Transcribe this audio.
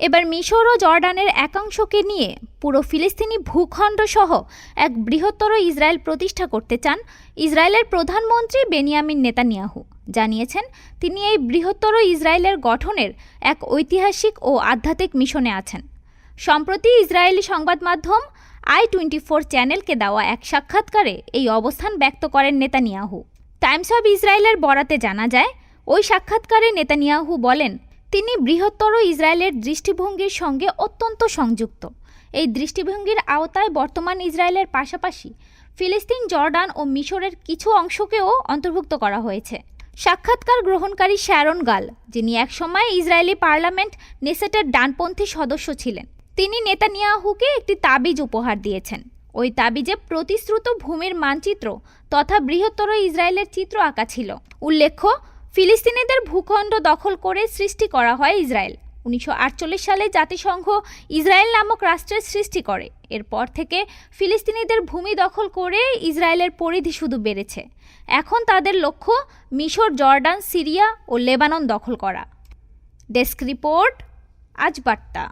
এবার মিশর ও জর্ডানের একাংশকে নিয়ে পুরো ফিলিস্তিনি ভূখণ্ড সহ এক বৃহত্তর ইসরায়েল প্রতিষ্ঠা করতে চান ইসরায়েলের প্রধানমন্ত্রী বেনিয়ামিন নেতানিয়াহু। জানিয়েছেন, তিনি এই বৃহত্তর ইসরায়েলের গঠনের এক ঐতিহাসিক ও আধ্যাত্মিক মিশনে আছেন। সম্প্রতি ইসরায়েলি সংবাদ মাধ্যম আই টোয়েন্টি ফোর চ্যানেলকে দেওয়া এক সাক্ষাৎকারে এই অবস্থান ব্যক্ত করেন নেতানিয়াহু। টাইমস অব ইসরায়েলের বরাতে জানা যায়, ওই সাক্ষাৎকারে নেতানিয়াহু বলেন তিনি বৃহত্তর ইসরায়েলের দৃষ্টিভঙ্গির সঙ্গে অত্যন্ত সংযুক্ত। এই দৃষ্টিভঙ্গির আওতায় বর্তমান ইসরায়েলের পাশাপাশি ফিলিস্তিন, জর্ডান ও মিশরের কিছু অংশকেও অন্তর্ভুক্ত করা হয়েছে। সাক্ষাৎকার গ্রহণকারী শ্যারন গাল, যিনি একসময় ইসরায়েলি পার্লামেন্ট নেসেটের ডানপন্থী সদস্য ছিলেন। তিনি নেতানিয়াহুকে একটি তাবিজ উপহার দিয়েছেন। ওই তাবিজে প্রতিশ্রুত ভূমির মানচিত্র তথা বৃহত্তর ইসরায়েলের চিত্র আঁকা ছিল। উল্লেখ্য ফিলিস্তিনিদের ভূখণ্ড দখল করে সৃষ্টি করা হয় ইসরায়েল। উনিশশো আটচল্লিশ সালে জাতিসংঘ ইসরায়েল নামক রাষ্ট্রের সৃষ্টি করে। এরপর থেকে ফিলিস্তিনিদের ভূমি দখল করে ইসরায়েলের পরিধি শুধু বেড়েছে। এখন তাদের লক্ষ্য মিশর, জর্ডান, সিরিয়া ও লেবানন দখল করা। ডেস্ক রিপোর্ট, আজ বার্তা।